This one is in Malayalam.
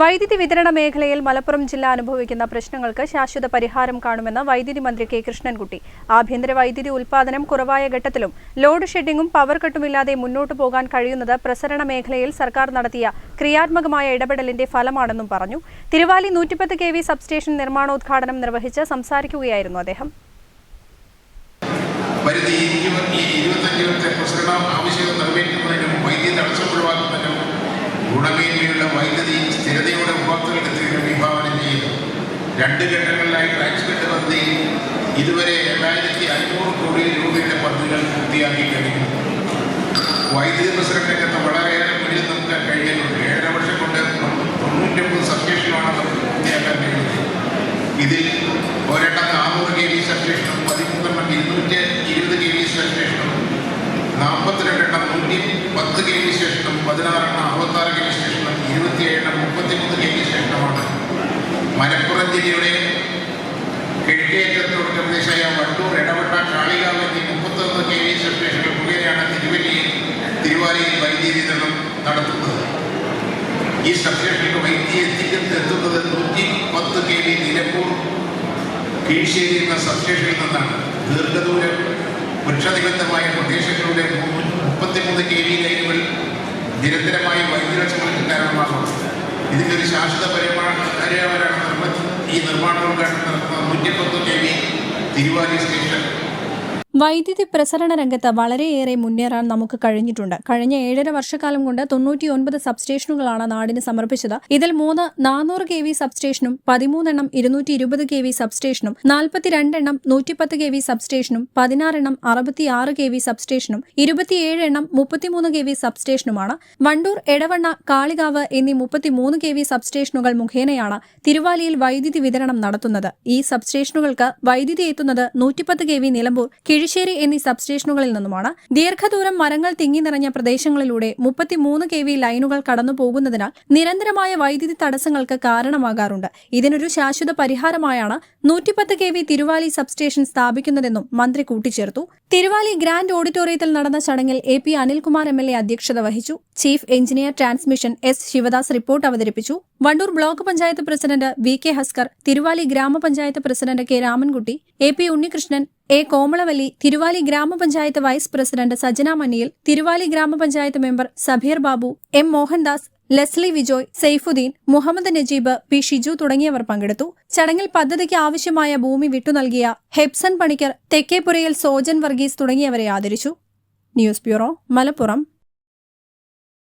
വൈദ്യുതി വിതരണ മേഖലയിൽ മലപ്പുറം ജില്ല അനുഭവിക്കുന്ന പ്രശ്നങ്ങൾക്ക് ശാശ്വത പരിഹാരം കാണുമെന്ന് വൈദ്യുതി മന്ത്രി കെ കൃഷ്ണൻകുട്ടി. ആഭ്യന്തര വൈദ്യുതി ഉൽപ്പാദനം കുറവായ ഘട്ടത്തിലും ലോഡ് ഷെഡിംഗും പവർ കട്ടുമില്ലാതെ മുന്നോട്ടു പോകാൻ കഴിയുന്നത് പ്രസരണ മേഖലയിൽ സർക്കാർ നടത്തിയ ക്രിയാത്മകമായ ഇടപെടലിന്റെ ഫലമാണെന്നും പറഞ്ഞു. തിരുവാലി നൂറ്റിപ്പത്ത് കെ വി സബ്സ്റ്റേഷൻ നിർമ്മാണോദ്ഘാടനം നിർവഹിച്ച് സംസാരിക്കുകയായിരുന്നു അദ്ദേഹം. വൈദ്യുതി ആവശ്യകത നിറവേറ്റുന്നതിനും വൈദ്യുതി തടസ്സം ഒഴിവാക്കുന്നതിനും ഗുണമേന്മയുള്ള വൈദ്യുതി സ്ഥിരതയോടെ ഉപഭോക്തൃകൾക്ക് വിഭാവനം ചെയ്യും രണ്ട് ഘട്ടങ്ങളിലായി ട്രാൻസ്മിറ്റ് പദ്ധതിയിൽ ഇതുവരെ രണ്ടായിരത്തി അഞ്ഞൂറ് കോടി രൂപയുടെ പദ്ധതികൾ പൂർത്തിയാക്കി കഴിഞ്ഞു വൈദ്യുതി പ്രസരണ രംഗത്ത് വളരെയേറെ മുന്നിൽ നിൽക്കാൻ കഴിയുന്നുണ്ട് ഏഴര വർഷം കൊണ്ട് തൊണ്ണൂറ്റൊമ്പത് സബ്സ്റ്റേഷനാണ് നമുക്ക് പൂർത്തിയാക്കാൻ കഴിയുന്നത് ഇതിൽ ഒരെണ്ണം നാനൂറ് കെ വി സബ്സ്റ്റേഷനും പതിമൂന്നെണ്ണം ഇരുന്നൂറ്റി ഇരുപത് കെ വി സബ്സ്റ്റേഷനും നൂറ്റി പത്ത് കെ ശേഷം പതിനാറെണ്ണം അറുപത്താറ് കെ ശേഷം ഇരുപത്തിയേഴെണ്ണം മുപ്പത്തിമൂന്ന് കെ ശേഷമാണ്. മലപ്പുറം ജില്ലയുടെ കിഴക്കേറ്റത്തോട് പ്രദേശമായ വട്ടൂർ ഇടവട്ട കാളികാവ് എന്നീ മുപ്പത്തൊന്ന് കെ വി സബ്സ്റ്റേഷനുകൾ മുഖേനയാണ് തിരുവല്ലിയിൽ തിരുവാലിയിൽ വൈദ്യുതി വിതരണം നടത്തുന്നത്. ഈ സബ്സ്റ്റേഷനിലേക്ക് വൈദ്യുതി എത്തിക്കുന്നത് എത്തുന്നത് നൂറ്റി പത്ത് കെ വി നിലമ്പൂർ കീഴ്ശേരി എന്ന സബ്സ്റ്റേഷനിൽ നിന്നാണ്. ദീർഘദൂരം വൃക്ഷനിബന്ധമായ പ്രദേശങ്ങളിലൂടെ മുപ്പത്തിമൂന്ന് കെ വി ലൈനുകൾ നിരന്തരമായി വൈദ്യുതങ്ങൾക്ക് കാരണമാകും ഇതിന്റെ ഒരു ശാശ്വത പരിപാടി നിർമ്മ ഈ നിർമ്മാണോദ്ഘാടനം നടത്തുന്ന നൂറ്റിപ്പത്ത് കെ വി തിരുവാലി സ്റ്റേഷൻ വൈദ്യുതി പ്രസരണ രംഗത്ത് വളരെയേറെ മുന്നേറാൻ നമുക്ക് കഴിഞ്ഞിട്ടുണ്ട്. കഴിഞ്ഞ ഏഴര വർഷക്കാലം കൊണ്ട് തൊണ്ണൂറ്റി തൊണ്ണൂറ്റിയൊൻപത് സബ്സ്റ്റേഷനുകളാണ് നാടിന് സമർപ്പിച്ചത്. ഇതിൽ മൂന്ന് നാനൂറ് കെ വി സബ്സ്റ്റേഷനും പതിമൂന്നെണ്ണം ഇരുന്നൂറ്റി ഇരുപത് കെ വി സബ്സ്റ്റേഷനും നാൽപ്പത്തിരണ്ടെണ്ണം നൂറ്റിപ്പത്ത് കെ വി സബ്സ്റ്റേഷനും പതിനാറെണ്ണം അറുപത്തിയാറ് കെ വി സബ്സ്റ്റേഷനും ഇരുപത്തിയേഴ് എണ്ണം മുപ്പത്തിമൂന്ന് കെ വി സബ്സ്റ്റേഷനുമാണ്. വണ്ടൂർ എടവണ്ണ കാളികാവ് എന്നീ മുപ്പത്തിമൂന്ന് കെ വി സബ്സ്റ്റേഷനുകൾ മുഖേനയാണ് തിരുവാലിയിൽ വൈദ്യുതി വിതരണം നടത്തുന്നത്. ഈ സബ്സ്റ്റേഷനുകൾക്ക് വൈദ്യുതി എത്തുന്നത് നൂറ്റിപ്പത്ത് കെ വി നിലമ്പൂർ കിഴിശ്ശേരി എന്നീ സബ്സ്റ്റേഷനുകളിൽ നിന്നുമാണ്. ദീർഘദൂരം മരങ്ങൾ തിങ്ങി നിറഞ്ഞ പ്രദേശങ്ങളിലൂടെ മുപ്പത്തിമൂന്ന് കെ വി ലൈനുകൾ കടന്നു പോകുന്നതിനാൽ നിരന്തരമായ വൈദ്യുതി തടസ്സങ്ങൾക്ക് കാരണമാകാറുണ്ട്. ഇതിനൊരു ശാശ്വത പരിഹാരമായാണ് നൂറ്റിപ്പത്ത് കെ വി തിരുവാലി സബ്സ്റ്റേഷൻ സ്ഥാപിക്കുന്നതെന്നും മന്ത്രി കൂട്ടിച്ചേർത്തു. തിരുവാലി ഗ്രാൻഡ് ഓഡിറ്റോറിയത്തിൽ നടന്ന ചടങ്ങിൽ A P Anilkumar M L A അധ്യക്ഷത വഹിച്ചു. Chief engineer transmission S Sivadas report അവതരിപ്പിച്ചു. Wandoor block panchayat president V K Haskar Thiruvali ഗ്രാമപഞ്ചായത്ത് president K Ramankutty A P Unnikrishnan A. Komalavalli Thiruvali ഗ്രാമപഞ്ചായത്ത് വൈസ് പ്രസിഡന്റ് സജന മനിയിൽ തിരുവാലി ഗ്രാമപഞ്ചായത്ത് member Sabeer Babu M. Mohandas Leslie Vijoy Saifuddin Muhammad Najeeb P. Shiju തുടങ്ങിയവർ പങ്കെടുത്തു. ചടങ്ങിൽ പദ്ധതിക്ക് ആവശ്യമായ ഭൂമി വിട്ടു നൽകിയ ഹെബ്സൺ പണിക്കർ തെക്കേപ്പുരയിൽ സോജൻ വർഗീസ് തുടങ്ങിയവരെ ആദരിച്ചു. News bureau Malappuram.